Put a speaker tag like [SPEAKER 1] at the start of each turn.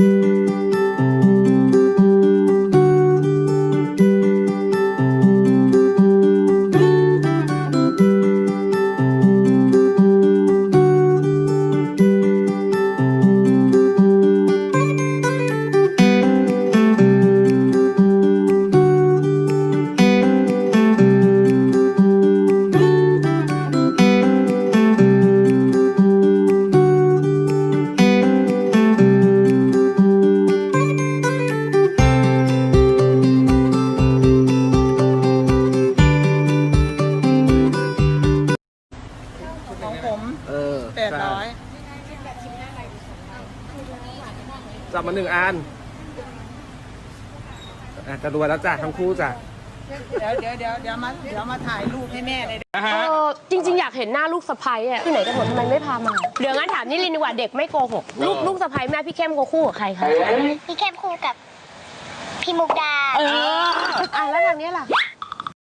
[SPEAKER 1] thank you ของผม
[SPEAKER 2] เออ
[SPEAKER 1] แปดร้อย
[SPEAKER 2] จับมาหนึ่งอันอะจะรวยแล้วจ้ะทั้งคู่จ้ะ
[SPEAKER 1] เดี๋ยวเดี๋ยวเดี๋ยวเดี๋ยวมาเดี๋ยวมาถ่ายรูปให้แม่เลย
[SPEAKER 2] นะฮะ
[SPEAKER 3] เออจริง ๆ อยากเห็นหน้าลูกสะใภ้อะที่ไหนกันหมดทำไมไม่พามา เดี๋ยวงั้นถามนิรินดีกว่าเด็กไม่โกหก ลูกลูกสะใภ้แม่พี่เข้มเขาคู่กับใครคะ
[SPEAKER 4] พี่เข้มคู่กับพี่มุกดา
[SPEAKER 3] เออ อะแล้วทางนี้ล่ะ